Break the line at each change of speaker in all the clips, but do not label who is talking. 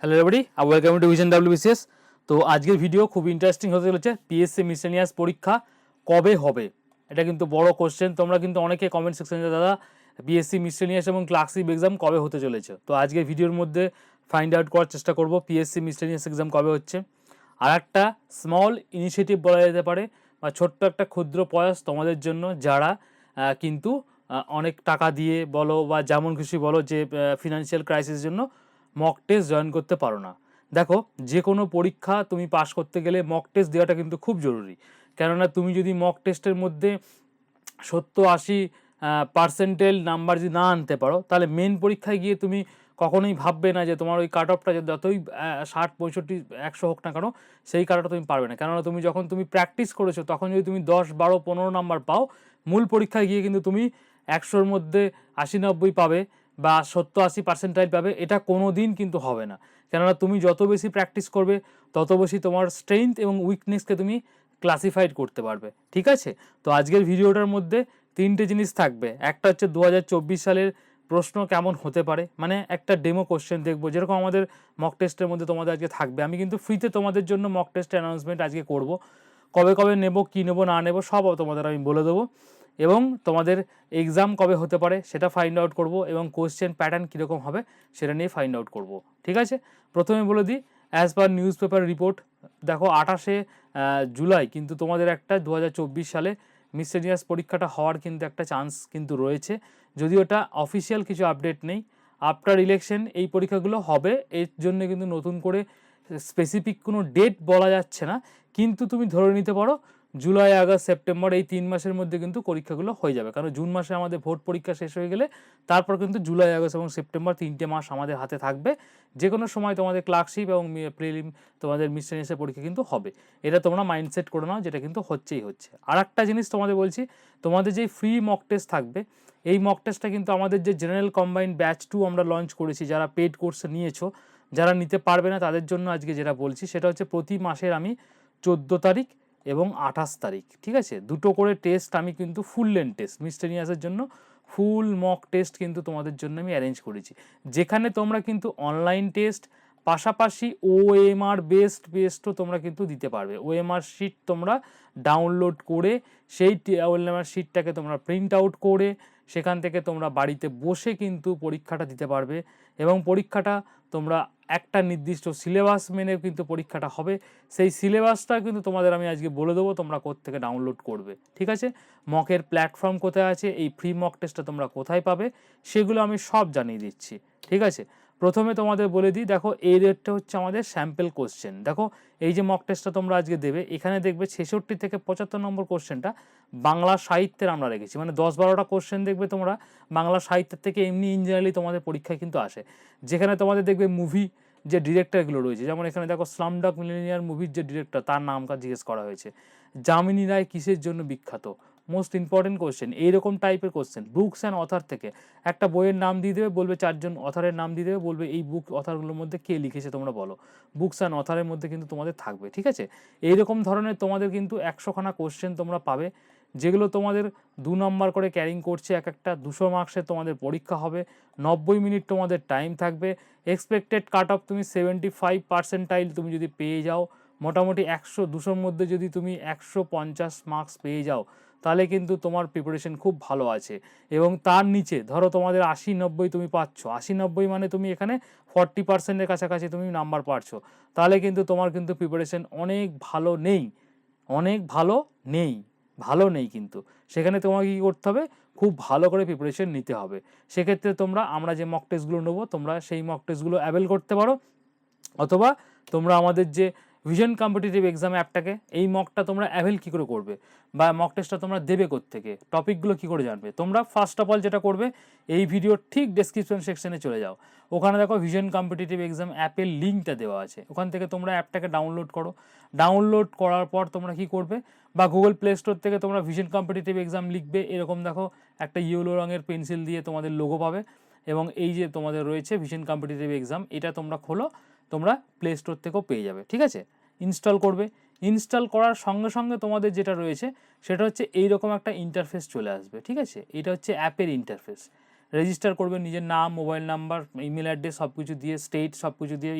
Hello everybody আর welcome to vision WBCS তো আজকের ভিডিও খুব ইন্টারেস্টিং হতে চলেছে পিএসসি মিসেনিয়াস পরীক্ষা কবে হবে? এটা কিন্তু বড় কোশ্চেন তোমরা কিন্তু অনেকে কমেন্ট সেকশনে দাদা পিএসসি মিসেনিয়াস এবং ক্লাসিক এক্সাম কবে হতে চলেছে? তো আজকের ভিডিওর মধ্যে ফাইন্ড আউট করার চেষ্টা করব পিএসসি মিসেনিয়াস এক্সাম কবে হচ্ছে। আর একটা স্মল ইনিশিয়েটিভ বলা যেতে পারে, বা ছোট্ট একটা ক্ষুদ্র প্রয়াস তোমাদের জন্য, যারা কিন্তু অনেক টাকা দিয়ে বলো বা যেমন খুশি বলো যে ফিনান্সিয়াল ক্রাইসিসের জন্য মক টেস্ট জয়েন করতে পারো না। দেখো যে কোনো পরীক্ষা তুমি পাশ করতে গেলে মক টেস্ট দেওয়াটা কিন্তু খুব জরুরি। কেননা তুমি যদি মক টেস্টের মধ্যে সত্তর আশি পার্সেন্টেল নাম্বার যদি না আনতে পারো তাহলে মেন পরীক্ষায় গিয়ে তুমি কখনোই ভাববে না যে তোমার ওই কাট অফটা যতই আহ, ষাট পঁয়ষট্টি একশো হোক না কেন সেই কাট তুমি পারবে না। কেননা তুমি যখন তুমি প্র্যাকটিস করেছ তখন যদি তুমি দশ বারো পনেরো নাম্বার পাও মূল পরীক্ষায় গিয়ে কিন্তু তুমি একশোর মধ্যে আশি নব্বই পাবে। বা সত্তর আশি পার্সেন্টাইল পাবে, এটা কোনো দিন কিন্তু হবে না। কেননা তুমি যত বেশি প্র্যাকটিস করবে, তত বেশি তোমার স্ট্রেংথ এবং উইকনেসকে তুমি ক্লাসিফাইড করতে পারবে। ঠিক আছে? তো আজকের ভিডিওটার মধ্যে তিনটে জিনিস থাকবে। একটা হচ্ছে দু হাজার চব্বিশ সালের প্রশ্ন কেমন হতে পারে? মানে একটা ডেমো কোশ্চেন দেখব। যেরকম আমাদের মক টেস্টের মধ্যে তোমাদের আজকে থাকবে। আমি কিন্তু ফ্রিতে তোমাদের জন্য মক টেস্ট অ্যানাউন্সমেন্ট আজকে করব। কবে কবে নেব, কী নেব, না নেব, সব তোমাদের আমি বলে দেবো। এবং তোমাদের এক্সাম কবে হতে পারে সেটা ফাইন্ড আউট করব এবং কোশ্চেন প্যাটার্ন কীরকম হবে সেটা নিয়ে ফাইন্ড আউট করব, ঠিক আছে? প্রথমে বলে দিই as per news paper report দেখো আঠাশে জুলাই কিন্তু তোমাদের একটা দু হাজার চব্বিশ সালে মিসেনিয়াস পরীক্ষাটা হওয়ার কিন্তু একটা চান্স কিন্তু রয়েছে। যদিও ওটা অফিসিয়াল কিছু আপডেট নেই আফটার ইলেকশন এই পরীক্ষাগুলো হবে, এর জন্য কিন্তু নতুন করে স্পেসিফিক কোনো ডেট বলা যাচ্ছে না, কিন্তু তুমি ধরে নিতে পারো জুলাই, আগস্ট, সেপ্টেম্বর এই তিন মাসের মধ্যে কিন্তু পরীক্ষাগুলো হয়ে যাবে। কারণ জুন মাসে আমাদের ভোট পরীক্ষা শেষ হয়ে গেলে তারপর কিন্তু জুলাই, আগস্ট এবং সেপ্টেম্বর তিনটে মাস আমাদের হাতে থাকবে। যে কোনো সময় তোমাদের ক্লার্কশিপ এবং প্রিলিম তোমাদের মিসেনিয়াসের পরীক্ষা কিন্তু হবে। এটা তোমরা মাইন্ডসেট করে নাও, যেটা কিন্তু হচ্ছেই হচ্ছে। আর একটা জিনিস তোমাদের বলছি, তোমাদের যে ফ্রি মক টেস্ট থাকবে, এই মক টেস্টটা কিন্তু আমাদের যে জেনারেল কম্বাইন্ড ব্যাচ টু আমরা লঞ্চ করেছি, যারা পেড কোর্সে নিয়েছো, যারা নিতে পারবে না তাদের জন্য আজকে যেটা বলছি, সেটা হচ্ছে প্রতি মাসের আমি চোদ্দ তারিখ এবং আঠাশ তারিখ, ঠিক আছে? দুটো করে টেস্ট আমি কিন্তু ফুল লেন টেস্ট মিস্টেনিয়াসের জন্য ফুল মক টেস্ট কিন্তু তোমাদের জন্য আমি অ্যারেঞ্জ করেছি। যেখানে তোমরা কিন্তু অনলাইন টেস্ট পাশাপাশি ওএমআর বেস্ট বেস্টও তোমরা কিন্তু দিতে পারবে। ওএমআর শিট তোমরা ডাউনলোড করে সেই ওএমআর শিটটাকে তোমরা প্রিন্ট আউট করে সেখান থেকে তোমরা বাড়িতে বসে কিন্তু পরীক্ষাটা দিতে পারবে এবং পরীক্ষাটা তোমরা একটা নির্দিষ্ট সিলেবাস মেনে কিন্তু পরীক্ষাটা হবে। সেই সিলেবাসটা কিন্তু তোমাদের আমি আজকে বলে দেবো তোমরা থেকে ডাউনলোড করবে। ঠিক আছে? মকের প্ল্যাটফর্ম কোথায় আছে? এই ফ্রি মক টেস্টটা তোমরা কোথায় পাবে? সেগুলো আমি সব জানিয়ে দিচ্ছি। ঠিক আছে? প্রথমে তোমাদের বলে দিই, দেখো এই রেটটা হচ্ছে আমাদের স্যাম্পেল কোশ্চেন দেখো এই যে মক টেস্টটা তোমরা আজকে দেবে, এখানে দেখবে ছেষট্টি থেকে পঁচাত্তর নম্বর কোশ্চেনটা বাংলা সাহিত্যের আমরা রেখেছি। মানে দশ বারোটা কোশ্চেন দেখবে তোমরা, বাংলা সাহিত্যের থেকে এমনি ইন জেনারেলি তোমাদের পরীক্ষায় কিন্তু আসে। যেখানে তোমাদের দেখবে মুভি যে ডিরেক্টরগুলো রয়েছে, যেমন এখানে দেখো স্লামডাক মিলেনিয়ার মুভির যে ডিরেক্টর তার নামটা জিজ্ঞেস করা হয়েছে। যামিনী রায় কিসের জন্য বিখ্যাত? মোস্ট ইম্পর্টেন্ট কোশ্চেন এইরকম টাইপের কোশ্চেন বুকস অ্যান্ড অথার থেকে। একটা বইয়ের নাম দিয়ে দেবে, বলবে চারজন অথারের নাম দিয়ে দেবে, বলবে এই বুক অথারগুলোর মধ্যে কে লিখেছে তোমরা বলো। বুকস অ্যান্ড অথারের মধ্যে কিন্তু তোমাদের থাকবে, ঠিক আছে? এইরকম ধরনের তোমাদের কিন্তু একশোখানা কোশ্চেন তোমরা পাবে, যেগুলো তোমাদের দু নম্বর করে ক্যারিং করছে, এক একটা দুশো মার্কসের তোমাদের পরীক্ষা হবে, নব্বই মিনিট তোমাদের টাইম থাকবে। এক্সপেক্টেড কাট অফ তুমি সেভেন্টি ফাইভ পার্সেন্টাইল তুমি যদি পেয়ে যাও মোটামুটি একশো, দুশোর মধ্যে যদি তুমি একশো পঞ্চাশ মার্কস পেয়ে যাও, তাহলে কিন্তু তোমার প্রিপারেশন খুব ভালো আছে। এবং তার নিচে, ধরো তোমাদের আশি, নব্বই তুমি পাচ্ছ, আশি, নব্বই মানে তুমি এখানে ফর্টি পার্সেন্টের কাছাকাছি তুমি নাম্বার পাচ্ছ তাহলে কিন্তু তোমার কিন্তু প্রিপারেশন অনেক ভালো নেই, অনেক ভালো নেই ভালো নেই কিন্তু। সেখানে তোমাকে কী করতে হবে? খুব ভালো করে প্রিপারেশন নিতে হবে। সেক্ষেত্রে তোমরা, আমরা যে মক টেস্টগুলো নেব, তোমরা সেই মক টেস্টগুলো অ্যাভেল করতে পারো, অথবা তোমরা আমাদের যে ভিশন কম্পিটিটিভ এক্সাম অ্যাপটাকে এই মকটা তোমরা অ্যাভেল কী করে করবে? বা মক টেস্টটা তোমরা দেবে থেকে টপিকগুলো কী করে জানবে? তোমরা ফার্স্ট অফ অল যেটা করবে, এই ভিডিওর ঠিক ডেসক্রিপশন সেকশনে চলে যাও। ওখানে দেখো ভিশন কম্পিটিটিভ এক্সাম অ্যাপের লিঙ্কটা দেওয়া আছে। ওখান থেকে তোমরা অ্যাপটাকে ডাউনলোড করো। ডাউনলোড করার পর তোমরা কি করবে? বা গুগল প্লে স্টোর থেকে তোমরা ভিশন কম্পিটিটিভ এক্সাম লিখবে। এরকম দেখো, একটা ইয়েলো রঙের পেন্সিল দিয়ে তোমাদের লোগো পাবে। এবং এই যে তোমাদের রয়েছে ভিশন কম্পিটিটিভ এক্সাম এটা তোমরা খোলো, তোমরা প্লে স্টোর থেকেও পেয়ে যাবে। ঠিক আছে? ইনস্টল করবে। ইনস্টল করার সঙ্গে সঙ্গে তোমাদের যেটা রয়েছে, সেটা হচ্ছে এই রকম একটা ইন্টারফেস চলে আসবে, ঠিক আছে? এটা হচ্ছে অ্যাপের ইন্টারফেস রেজিস্টার করবে নিজের নাম মোবাইল নাম্বার ইমেল অ্যাড্রেস সব কিছু দিয়ে স্টেট সব কিছু দিয়ে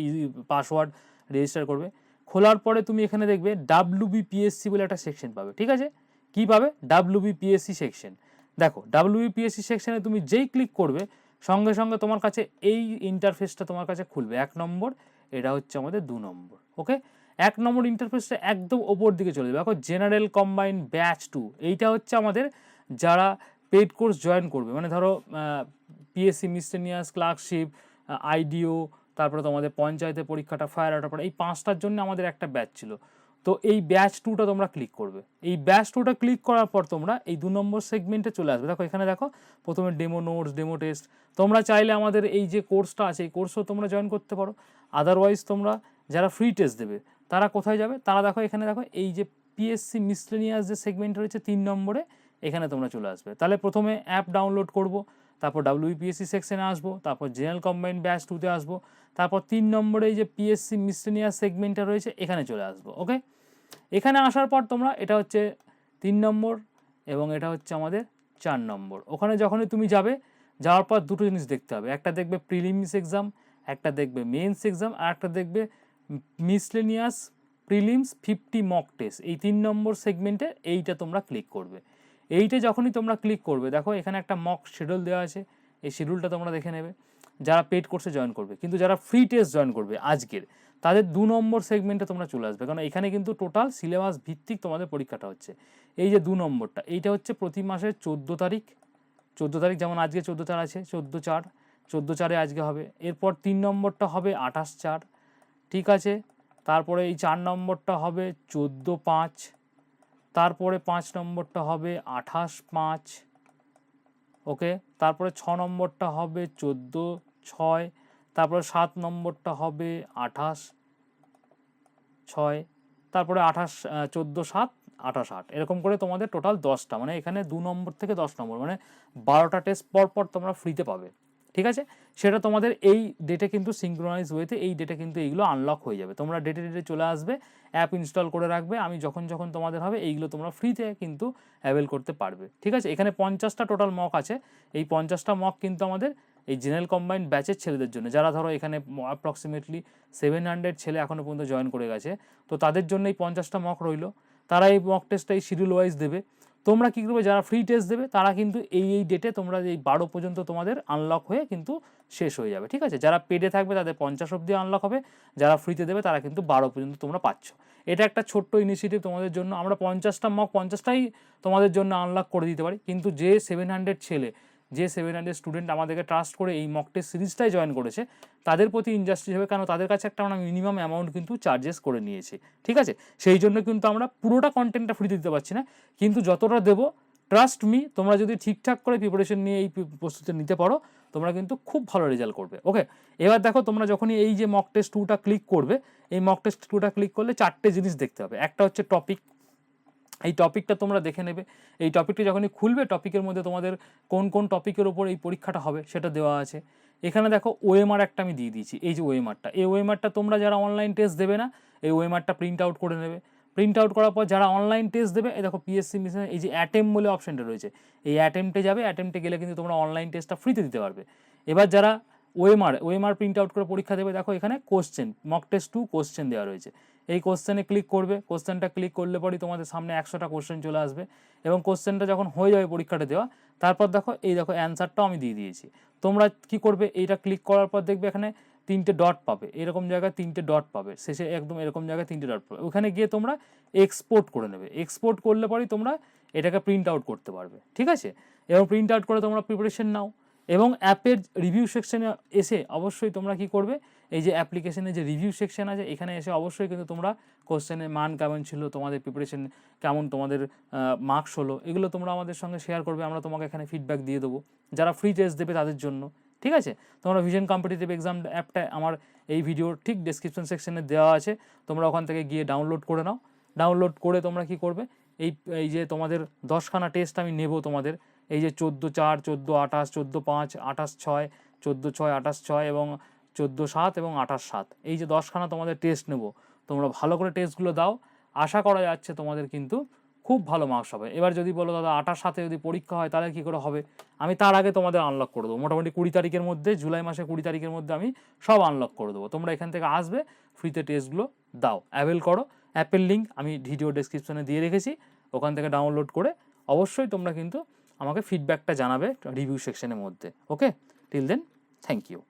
পাসওয়ার্ড রেজিস্টার করবে। খোলার পরে তুমি এখানে দেখবে ডাব্লিউ বিপিএসসি বলে একটা সেকশন পাবে, ঠিক আছে? কী পাবে? ডাব্লিউ বিপিএসসি সেকশন দেখো ডাব্লিউ বিপিএসসি সেকশনে তুমি যেই ক্লিক করবে, সঙ্গে সঙ্গে তোমার কাছে এই ইন্টারফেসটা তোমার কাছে খুলবে। এক নম্বর, এটা হচ্ছে আমাদের দু নম্বর ওকে এক নম্বর ইন্টারফেসটা একদম ওপর দিকে চলে যাবে। দেখো জেনারেল কম্বাইন ব্যাচ টু এইটা হচ্ছে আমাদের যারা পেড কোর্স জয়েন করবে। মানে ধরো পিএসসি মিসটেনিয়াস ক্লার্কশিপ আইডিও তারপরে তোমাদের পঞ্চায়েতের পরীক্ষাটা ফায়ার আউটার এই পাঁচটার জন্য আমাদের একটা ব্যাচ ছিল। তো এই ব্যাচ টুটা তোমরা ক্লিক করবে। এই ব্যাচ টুটা ক্লিক করার পর তোমরা এই দু নম্বর সেগমেন্টে চলে আসবে। দেখো, এখানে দেখো, প্রথমে ডেমো নোটস ডেমো টেস্ট তোমরা চাইলে আমাদের এই যে কোর্সটা আছে, এই কোর্সও তোমরা জয়েন করতে পারো। আদারওয়াইজ তোমরা যারা ফ্রি টেস্ট দেবে তারা কোথায় যাবে? তারা দেখো এখানে দেখো, এই যে পিএসসি মিসলেনিয়াস যে সেগমেন্ট রয়েছে তিন নম্বরে, এখানে তোমরা চলে আসবে। তাহলে প্রথমে অ্যাপ ডাউনলোড করব, তারপর ডাব্লিউপিএসসি সেকশনে আসব, তারপর জেনারেল কম্বাইন ব্যাচ টুতে আসব, তারপর তিন নম্বরে এই যে পিএসসি মিসলেনিয়াস সেগমেন্টটা রয়েছে, এখানে চলে আসব ওকে এখানে আসার পর তোমরা, এটা হচ্ছে তিন নম্বর এবং এটা হচ্ছে আমাদের চার নম্বর। ওখানে যখনই তুমি যাবে, যাওয়ার পর দুটো জিনিস দেখতে হবে। একটা দেখবে প্রিলিমস এক্সাম একটা দেখবে মেন্স এক্সাম আর একটা দেখবে miscellaneous prelims fifty mock test, এই তিন নম্বর সেগমেন্টে এইটা তোমরা ক্লিক করবে। এইটা যখনই তোমরা ক্লিক করবে, দেখো এখানে একটা মক শিডিউল দেওয়া আছে, এই শিডিউলটা তোমরা দেখে নেবে। যারা পেড কোর্সে জয়েন করবে, কিন্তু যারা ফ্রি টেস্ট জয়েন করবে আজকের, তাদের দু নম্বর সেগমেন্টে তোমরা চলে আসবে। কারণ এখানে কিন্তু টোটাল সিলেবাস ভিত্তিক তোমাদের পরীক্ষাটা হচ্ছে। এই যে দু নম্বরটা, এইটা হচ্ছে প্রতি মাসের চোদ্দ তারিখ। চোদ্দ তারিখ যেমন আজকে চোদ্দ চার আছে, চোদ্দ চার, চোদ্দ চারে আজকে হবে। এরপর তিন নম্বরটা হবে আঠাশ চার। ঠিক আছে। তারপরে এই চার নম্বরটা হবে চোদ্দ পাঁচ। তারপরে পাঁচ নম্বরটা হবে আঠাশ পাঁচ। ওকে? তারপরে ছ নম্বরটা হবে চোদ্দ ছয়। তারপরে সাত নম্বরটা হবে আঠাশ ছয়। তারপরে আঠাশ চোদ্দ সাত, আঠাশ আট। এরকম করে তোমাদের টোটাল দশটা। মানে এখানে দু নম্বর থেকে দশ নম্বর। মানে বারোটা টেস্ট পর পর তোমরা ফ্রিতে পাবে। ঠিক আছে? সেটা তোমাদের এই ডেটে কিন্তু সিঙ্ক্রোনাইজ ওয়েতে এই ডেটে কিন্তু এইগুলো আনলক হয়ে যাবে। তোমরা ডেটে ডেটে চলে আসবে অ্যাপ ইনস্টল করে রাখবে, আমি যখন যখন তোমাদের হবে, এইগুলো তোমরা ফ্রিতে কিন্তু অ্যাভেল করতে পারবে। ঠিক আছে? এখানে পঞ্চাশটা টোটাল মক আছে। এই পঞ্চাশটা মক কিন্তু আমাদের এই জেনারেল কম্বাইন্ড ব্যাচের ছেলেদের জন্য। যারা ধরো এখানে অ্যাপ্রক্সিমেটলি সেভেন হান্ড্রেড ছেলে এখনও পর্যন্ত জয়েন করে গেছে, তো তাদের জন্য এই পঞ্চাশটা মক রইল। তারা এই মক টেস্টটা এই শিডিউল ওয়াইজ দেবে। তোমরা কী করবে? যারা ফ্রি টেস্ট দেবে, তারা কিন্তু এই এই ডেটে তোমরা এই বারো পর্যন্ত তোমাদের আনলক হয়ে কিন্তু শেষ হয়ে যাবে, ঠিক আছে? যারা পেডে থাকবে, তাদের পঞ্চাশ অব্দি আনলক হবে। যারা ফ্রিতে দেবে, তারা কিন্তু বারো পর্যন্ত তোমরা পাচ্ছ। এটা একটা ছোট্ট ইনিশিয়েটিভ তোমাদের জন্য। আমরা পঞ্চাশটা মক পঞ্চাশটাই তোমাদের জন্য আনলক করে দিতে পারি। কিন্তু যে সেভেন হান্ড্রেড ছেলে যে সেভেন হান্ড্রেড স্টুডেন্ট আমাদেরকে ট্রাস্ট করে এই মক টেস্ট সিরিজটাই জয়েন করেছে, তাদের প্রতি ইনজাস্টিস হবে কেন তাদের কাছে একটা আমরা মিনিমাম অ্যামাউন্ট কিন্তু চার্জেস করে নিয়েছি, ঠিক আছে? সেই জন্য কিন্তু আমরা পুরোটা কন্টেন্টটা ফ্রিতে দিতে পারছি না, কিন্তু যতটা দেবো ট্রাস্ট মি তোমরা যদি ঠিকঠাক করে প্রিপারেশন নিয়ে এই প্রস্তুতি নিতে পারো, তোমরা কিন্তু খুব ভালো রেজাল্ট করবে ওকে এবার দেখো, তোমরা যখনই এই যে মক টেস্ট টুটা ক্লিক করবে, এই মক টেস্ট টুটা ক্লিক করলে চারটে জিনিস দেখতে হবে একটা হচ্ছে টপিক এই টপিকটা তোমরা দেখে নেবে। এই টপিকটা যখনই খুলবে টপিকের মধ্যে তোমাদের কোন কোন টপিকের ওপর এই পরীক্ষাটা হবে সেটা দেওয়া আছে। এখানে দেখো ওএমআর একটা আমি দিয়ে দিয়েছি, এই যে ওএমআরটা এই ওএমআরটা তোমরা যারা অনলাইন টেস্ট দেবে না, এই ওএমআরটা প্রিন্ট আউট করে নেবে। প্রিন্ট আউট করার পর যারা অনলাইন টেস্ট দেবে, এই দেখো পিএসসি মিশনে এই যে অ্যাটেম বলে অপশানটা রয়েছে, এই অ্যাটেম্পটে যাবে অ্যাটেম্পটে গেলে কিন্তু তোমরা অনলাইন টেস্টটা ফ্রিতে দিতে পারবে। এবার যারা ওএমআর ওএমআর প্রিন্ট আউট করে পরীক্ষা দেবে, দেখো এখানে question mock test two question দেওয়া রয়েছে। এই কোশ্চেনে ক্লিক করবে। কোশ্চেনটা ক্লিক করলে পরই তোমাদের সামনে একশোটা কোশ্চেন চলে আসবে এবং কোশ্চেনটা যখন হয়ে যাবে পরীক্ষাটা দেওয়া, তারপর দেখো, এই দেখো অ্যান্সারটাও আমি দিয়ে দিয়েছি। তোমরা কি করবে, এইটা ক্লিক করার পর দেখবে এখানে তিনটে ডট পাবে। এরকম জায়গায় তিনটে ডট পাবে। শেষে একদম এরকম জায়গায় তিনটে ডট পাবে। ওখানে গিয়ে তোমরা এক্সপোর্ট করে নেবে। এক্সপোর্ট করলে পরেই তোমরা এটাকে প্রিন্ট আউট করতে পারবে। ঠিক আছে? এবং প্রিন্ট আউট করে তোমরা প্রিপারেশন নাও। এবং অ্যাপের রিভিউ সেকশনে এসে অবশ্যই তোমরা কি করবে এই যে অ্যাপ্লিকেশনে যে রিভিউ সেকশন আছে, এখানে এসে অবশ্যই কিন্তু তোমরা কোশ্চেনের মান কেমন ছিল, তোমাদের প্রিপারেশন কেমন, তোমাদের মার্কস হলো, এগুলো তোমরা আমাদের সঙ্গে শেয়ার করবে, আমরা তোমাকে এখানে ফিডব্যাক দিয়ে দেবো। যারা ফ্রি টেস্ট দেবে তাদের জন্য, ঠিক আছে? তোমরা ভিশন কম্পিটিটিভ এক্সাম অ্যাপটা আমার এই ভিডিওর ঠিক ডেসক্রিপশন সেকশনে দেওয়া আছে, তোমরা ওখান থেকে গিয়ে ডাউনলোড করে নাও। ডাউনলোড করে তোমরা কি করবে? এই এই যে তোমাদের দশখানা টেস্ট আমি নেব তোমাদের, এই যে চোদ্দ চার, চোদ্দ আঠাশ, চোদ্দ পাঁচ, আঠাশ ছয়, চোদ্দ ছয়, আঠাশ ছয় এবং চোদ্দ সাত এবং আঠাশ সাত। এই যে দশখানা তোমাদের টেস্ট নেব, তোমরা ভালো করে টেস্টগুলো দাও। আশা করা যাচ্ছে তোমাদের কিন্তু খুব ভালো মার্কস হবে। এবার যদি বলো, দাদা, আঠাশ সাথে যদি পরীক্ষা হয়, তাহলে কী করে হবে? আমি তার আগে তোমাদের আনলক করে দেবো। মোটামুটি কুড়ি তারিখের মধ্যে, জুলাই মাসে কুড়ি তারিখের মধ্যে আমি সব আনলক করে দেবো। তোমরা এখান থেকে আসবে ফ্রিতে টেস্টগুলো দাও। অ্যাভেল করো। অ্যাপের লিঙ্ক আমি ভিডিও ডেসক্রিপশনে দিয়ে রেখেছি। ওখান থেকে ডাউনলোড করে অবশ্যই তোমরা কিন্তু আমাকে ফিডব্যাকটা জানাবে রিভিউ সেকশনের মধ্যে। Okay till then thank you